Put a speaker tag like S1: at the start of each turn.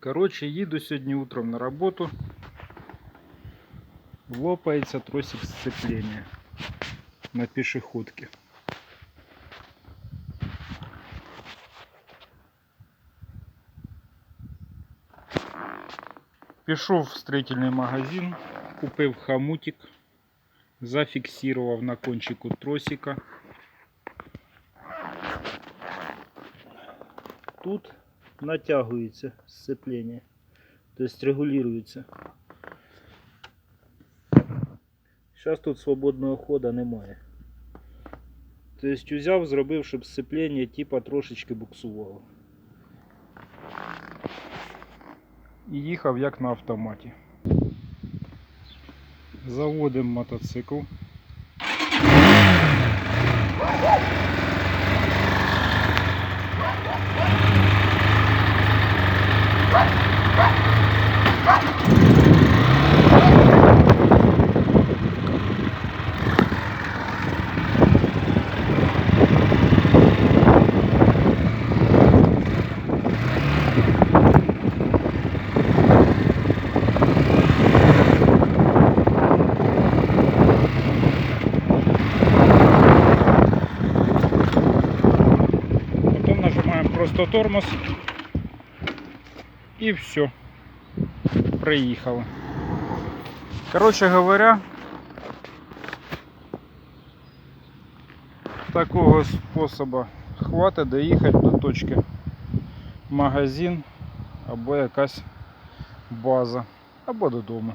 S1: Короче, їду сьогодні утром на роботу. Лопається тросик сцепления на пішохідці. Пішов в строительный магазин, купив хомутик, зафіксував на кончику тросика. Тут натягується то есть регулируется. Зараз тут свободного хода немає. Тобто узяв, зробив, щоб сцеплення типа трошечки буксувало. І їхав як на автоматі. Заводимо мотоцикл. Просто тормоз. И все. Проехало. Короче говоря, такого способа хватить доїхати до точки магазин або якась база, або додому.